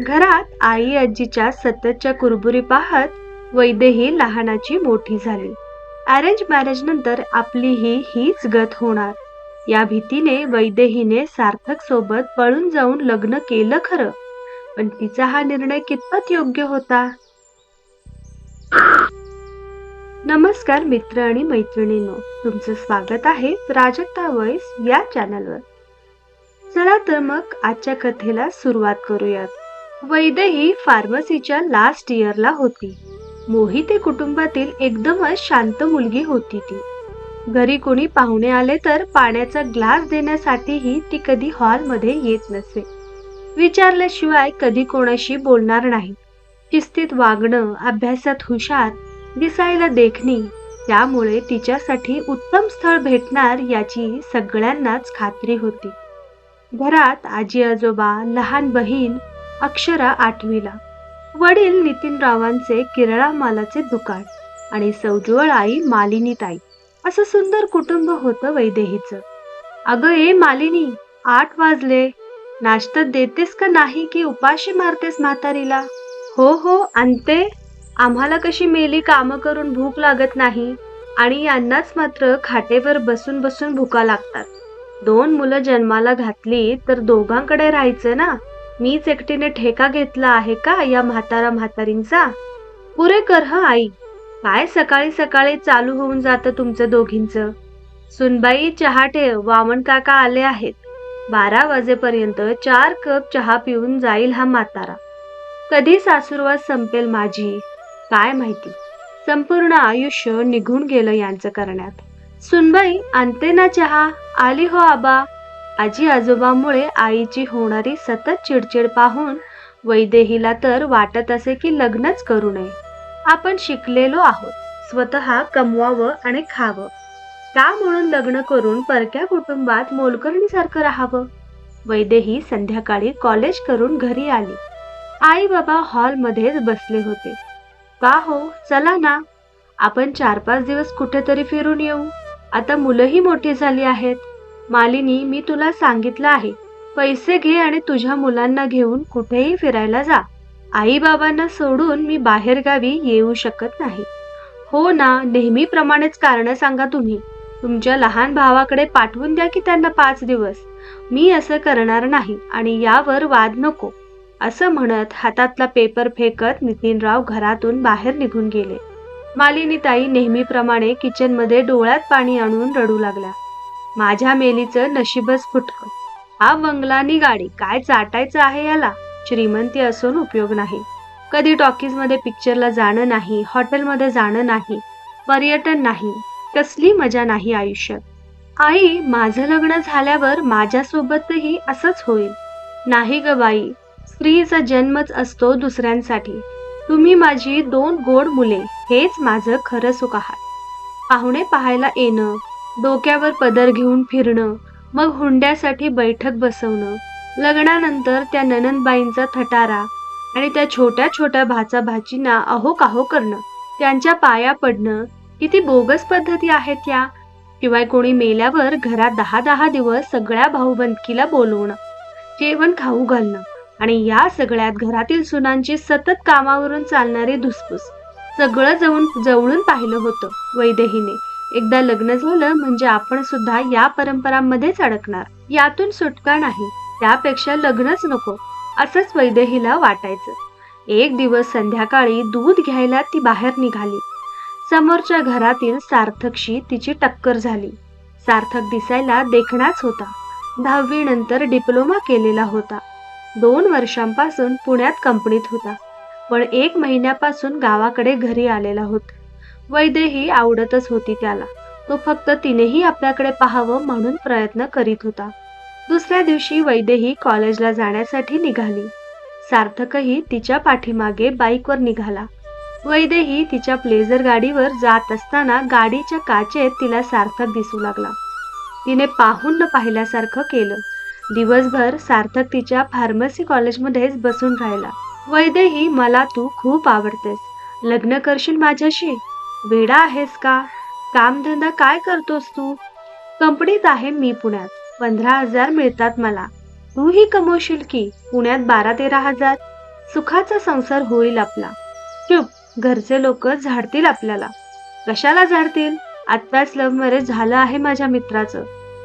घरात आई आजीच्या सततच्या कुरबुरी पाहत वैदेही लहानाची मोठी झाली. अरेंज मॅरेज नंतर आपली ही हीच गत होणार. या भीतीने वैदेहीने सार्थक सोबत पळून जाऊन लग्न केलं खरं. पण तिचा हा निर्णय कितपत योग्य होता? नमस्कार मित्र आणि मैत्रिणींनो. तुमचं स्वागत आहे प्राजक्ता वॉइस या चॅनलवर चला तर मग आजच्या कथेला सुरुवात करूयात. वैदेही फार्मसीच्या लास्ट इयरला होती. मोहिते कुटुंबातील एकदमच शांत मुलगी होती ती. घरी कोणी पाहुणे आले तर पाण्याचा ग्लास देण्यासाठीही ती कधी हॉलमध्ये येत नसे. विचारल्याशिवाय कधी कोणाशी बोलणार नाही. शिस्तीत वागणं अभ्यासात हुशार दिसायला देखणी त्यामुळे तिच्यासाठी उत्तम स्थळ भेटणार याची सगळ्यांनाच खात्री होती. घरात आजी आजोबा लहान बहीण अक्षरा आठवीला. वडील नितीनरावांचे किराणा मालाचे दुकान आणि सौजवळ आई मालिनी ताई असं सुंदर कुटुंब होतं वैदेहीचं. अगं ए मालिनी आठ वाजले. नाश्ता देतेस का नाही की उपाशी मारतेस म्हातारीला? हो हो आणते. आम्हाला कशी मेली कामं करून भूक लागत नाही. आणि यांनाच मात्र खाटेवर बसून बसून भुका लागतात. दोन मुलं जन्माला घातली तर दोघांकडे राहायचं ना? मीच एकटीने ठेका घेतला आहे का या म्हातारा म्हातारींचा? पुरे कर ह आई. काय सकाळी सकाळी चालू होऊन जातं तुमचं दोघींचं? सुनबाई चहा ठेव. वामन काका आले आहेत. बारा वाजेपर्यंत चार कप चहा पिऊन जाईल हा म्हातारा. कधी सासूरवास संपेल माझी? काय माहिती? संपूर्ण आयुष्य निघून गेलं यांचं करण्यात. सुनबाई आणते ना चहा? आली हो आबा. आजी आजोबामुळे आईची होणारी सतत चिडचिड पाहून वैदेहीला तर वाटत असे की लग्नच करू नये. आपण शिकलेलो आहोत. स्वतः कमवावं आणि खावं. का म्हणून लग्न करून परक्या कुटुंबात मोलकरणीसारखं राहावं? वैदेही संध्याकाळी कॉलेज करून घरी आली. आई बाबा हॉलमध्येच बसले होते. का हो? चला ना. आपण चार पाच दिवस कुठेतरी फिरून येऊ. आता मुलंही मोठी झाली आहेत. मालिनी मी तुला सांगितलं आहे. पैसे घे आणि तुझ्या मुलांना घेऊन कुठेही फिरायला जा. आईबाबांना सोडून मी बाहेरगावी येऊ शकत नाही. हो ना नेहमीप्रमाणेच कारण सांगा तुम्ही. तुमच्या लहान भावाकडे पाठवून द्या की त्यांना पाच दिवस. मी असं करणार नाही आणि यावर वाद नको. असं म्हणत हातातला पेपर फेकत नितीनराव घरातून बाहेर निघून गेले. मालिनीताई नेहमीप्रमाणे किचनमध्ये डोळ्यात पाणी आणून रडू लागल्या. माझ्या मेलीचं नशीबच फुटक. हा बंगलानी गाडी काय चाटायचं आहे याला श्रीमंती असून उपयोग नाही. कधी टॉकीजमध्ये पिक्चरला जाणं नाही हॉटेलमध्ये जाणं नाही पर्यटन नाही कसली मजा नाही आयुष्यात. आई माझं लग्न झाल्यावर माझ्यासोबतही असंच होईल. नाही ग बाई स्त्रीचा जन्मच असतो दुसऱ्यांसाठी. तुम्ही माझी दोन गोड मुले हेच माझं खरं सुख आहात पाहुणे पाहायला येणं डोक्यावर पदर घेऊन फिरणं मग हुंड्यासाठी बैठक बसवणं. लग्नानंतर त्या ननंदबाईंचा थटारा आणि त्या छोट्या छोट्या भाचा भाचींना अहो काहो करणं. त्यांच्या पाया पडणं. किती बोगस पद्धती आहेत या? शिवाय कोणी मेल्यावर घरात दहा दहा दिवस सगळ्या भाऊबंदकीला बोलवणं. जेवण खाऊ घालणं. आणि या सगळ्यात घरातील सुनांची सतत कामावरून चालणारी धुसफूस. सगळं जवळून जवळून पाहिलं होतं वैदेहीने. एकदा लग्न झालं म्हणजे आपण सुद्धा या परंपरांमध्येच अडकणार. यातून सुटका नाही. त्यापेक्षा लग्नच नको असंच वैदेहीला वाटायचं. एक दिवस संध्याकाळी दूध घ्यायला ती बाहेर निघाली. समोरच्या घरातील सार्थकशी तिची टक्कर झाली. सार्थक दिसायला देखणाच होता. दहावी नंतर डिप्लोमा केलेला होता. दोन वर्षांपासून पुण्यात कंपनीत होता. पण एक महिन्यापासून गावाकडे घरी आलेला होता. वैदेही आवडतच होती त्याला. तो फक्त तिनेही आपल्याकडे पाहावं म्हणून प्रयत्न करीत होता. दुसऱ्या दिवशी वैदेही कॉलेजला जाण्यासाठी निघाली. सार्थकही तिच्या पाठीमागे बाईकवर निघाला. वैदेही तिच्या प्लेझर गाडीवर जात असताना गाडीच्या काचेत तिला सार्थक दिसू लागला. तिने पाहून न पाहिल्यासारखं केलं. दिवसभर सार्थक तिच्या फार्मसी कॉलेजमध्येच बसून राहिला. वैदेही मला तू खूप आवडतेस. लग्न करशील माझ्याशी? वेडा आहेस का? कामधंदा काय करतोस तू? कंपनीत आहे मी पुण्यात. पंधरा हजार मिळतात मला. तूही कमवशील की? पुण्यात बारा तेरा हजार. सुखाचा संसार होईल आपला. चुप. घरचे लोक झाडतील आपल्याला. कशाला झाडतील? आत्ताच लव्ह मॅरेज झालं आहे माझ्या मित्राचं.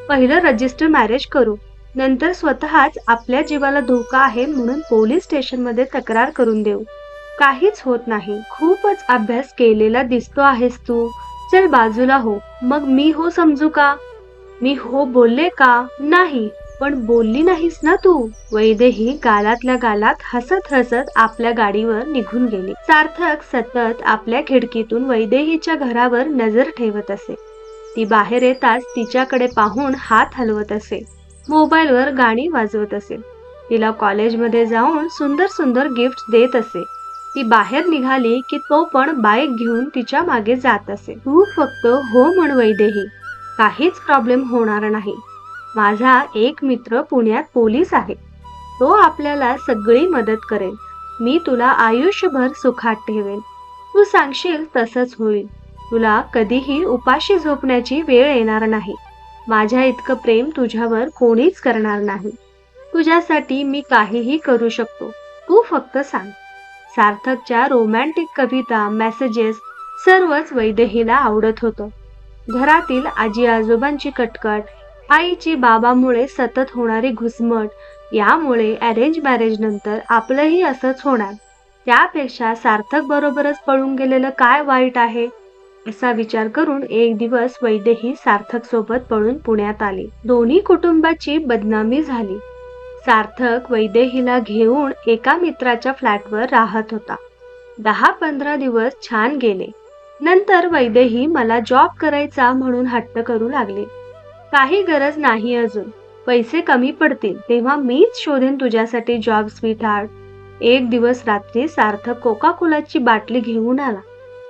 पहिलं रजिस्टर मॅरेज करू. नंतर स्वतःच आपल्या जीवाला धोका आहे म्हणून पोलीस स्टेशनमध्ये तक्रार करून देऊ. काहीच होत नाही. खूपच अभ्यास केलेला दिसतो आहेस तू. चल बाजूला हो. मग मी हो समजू का? मी हो बोलले का? नाही. पण बोलली नाहीस ना तू. वैदेही गालातल्या गालात हसत हसत आपल्या गाडीवर निघून गेली. सार्थक सतत आपल्या खिडकीतून वैदेहीच्या घरावर नजर ठेवत असे. ती बाहेर येताच तिच्याकडे पाहून हात हलवत असे. मोबाईलवर गाणी वाजवत असे. तिला कॉलेजमध्ये जाऊन सुंदर सुंदर गिफ्ट देत असे. ती बाहेर निघाली की तो पण बाईक घेऊन तिच्यामागे जात असे. तू फक्त हो म्हणवई वैदेही. काहीच प्रॉब्लेम होणार नाही. माझा एक मित्र पुण्यात पोलीस आहे. तो आपल्याला सगळी मदत करेल. मी तुला आयुष्यभर सुखात ठेवेन. तू सांगशील तसंच होईल. तुला कधीही उपाशी झोपण्याची वेळ येणार नाही. माझ्या इतकं प्रेम तुझ्यावर कोणीच करणार नाही. तुझ्यासाठी मी काहीही करू शकतो. तू फक्त सांग. सार्थकच्या रोमॅन्टिक कविता मेसेजेस सर्वच वैदेहीला आवडत होतं. घरातील आजी आजोबांची कटकट आईची बाबामुळे सतत होणारी घुसमट यामुळे अरेंज मॅरेज नंतर आपलंही असंच होणार. त्यापेक्षा सार्थक बरोबरच पळून गेलेलं काय वाईट आहे? असा विचार करून एक दिवस वैदेही सार्थक सोबत पळून पुण्यात आली. दोन्ही कुटुंबाची बदनामी झाली. सार्थक वैदेहीला घेऊन एका मित्राच्या फ्लॅटवर राहत होता. दहा पंधरा दिवस छान गेले. नंतर वैदेही मला जॉब करायचा म्हणून हट्ट करू लागले. काही गरज नाही अजून. पैसे कमी पडतील तेव्हा मीच शोधेन तुझ्यासाठी जॉब स्वीट हार्ट एक दिवस रात्री सार्थक कोका कोलाची बाटली घेऊन आला.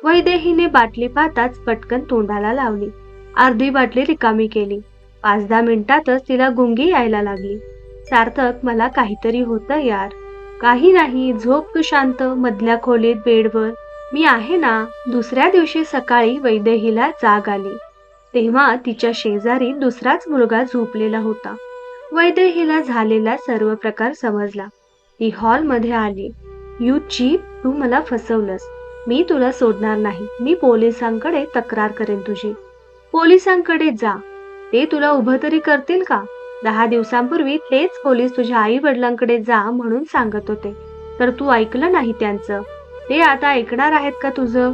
वैदेहीने बाटली पाहताच पटकन तोंडाला लावली. अर्धी बाटली रिकामी केली. पाच दहा मिनिटातच तिला गुंगी यायला लागली. सार्थक मला काहीतरी होतं यार. काही नाही झोप शांत मधल्या खोलीत बेडवर. मी आहे ना दुसऱ्या दिवशी सकाळी वैदेहीला जाग आली. तेव्हा तिच्या शेजारी दुसराच मुलगा झोपलेला होता. वैदेहीला झालेला सर्व प्रकार समजला. ती हॉलमध्ये आली. यू चीप तू मला फसवलंस. मी तुला सोडणार नाही. मी पोलिसांकडे तक्रार करेन तुझी. पोलिसांकडे जा. ते तुला उभं तरी करतील का? दहा दिवसांपूर्वी तेच पोलीस तुझ्या आई वडिलांकडे जा म्हणून सांगत होते. तर तू ऐकलं नाही त्यांचं? ते आता ऐकणार आहेत का तुझं?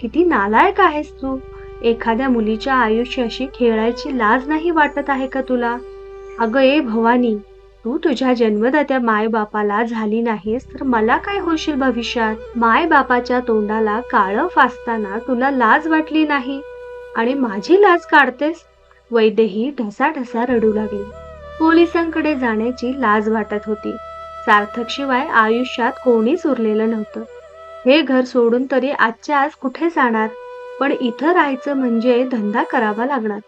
किती नालायक आहेस तू. एखाद्या मुलीच्या आयुष्याशी खेळायची लाज नाही वाटत आहे का तुला? अगं ए भवानी तू तुझ्या जन्मदात्या मायबापाला झाली नाहीस तर मला काय होशील भविष्यात? मायबापाच्या तोंडाला काळं फासताना तुला लाज वाटली नाही? आणि माझी लाज काढतेस? वैदेही ढसाढसा रडू लागली. पोलिसांकडे जाण्याची लाज वाटत होती. सार्थक शिवाय आयुष्यात कोणीच उरलेलं नव्हतं. हे घर सोडून तरी आजच्या आज कुठे जाणार? पण इथं राहायचं म्हणजे धंदा करावा लागणार.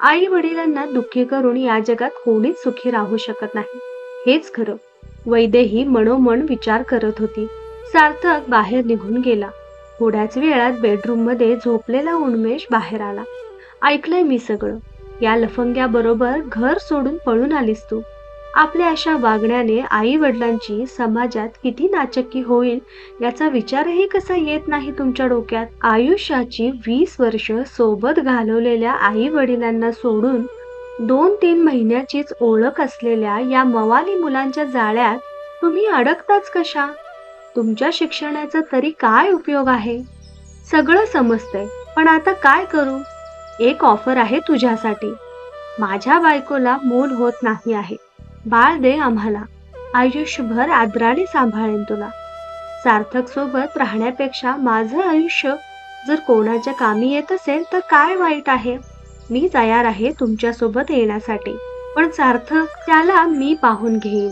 आई वडिलांना दुःखी करून या जगात कोणीच सुखी राहू शकत नाही. हेच खरं. वैदेही मनोमन विचार करत होती. सार्थक बाहेर निघून गेला. थोड्याच वेळात बेडरूममध्ये झोपलेला उन्मेष बाहेर आला. ऐकलंय मी सगळं. या लफंग्याबरोबर घर सोडून पळून आलीस तू. आपल्या अशा वागण्याने आई वडिलांची समाजात किती नाचक्की होईल याचा विचारही कसा येत नाही तुमच्या डोक्यात? आयुष्याची वीस वर्ष सोबत घालवलेल्या आई वडिलांना सोडून दोन तीन महिन्याचीच ओळख असलेल्या या मवाली मुलांच्या जाळ्यात तुम्ही अडकताच कशा? तुमच्या शिक्षणाचा तरी काय उपयोग आहे? सगळं समजतंय पण आता काय करू? एक ऑफर आहे तुझ्यासाठी. माझ्या बायकोला मूल होत नाही आहे. बाळ दे आम्हाला. आयुष्यभर आदराने सांभाळेन तुला. सार्थक सोबत राहण्यापेक्षा माझं आयुष्य जर कोणाच्या कामी येत असेल तर काय वाईट आहे? मी तयार आहे तुमच्यासोबत येण्यासाठी. पण सार्थक त्याला मी पाहून घेईन.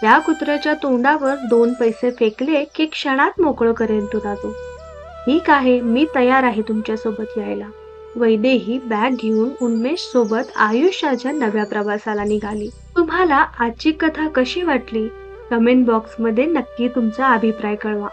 त्या कुत्र्याच्या तोंडावर दोन पैसे फेकले की क्षणात मोकळं करेन तुला तो. ठीक आहे मी तयार आहे तुमच्यासोबत यायला. वैदेही बॅग घेऊन उन्मेष सोबत आयुष्याच्या नव्या प्रवासाला निघाली. तुम्हाला आजची कथा कशी वाटली? कमेंट बॉक्समध्ये नक्की तुमचा अभिप्राय कळवा.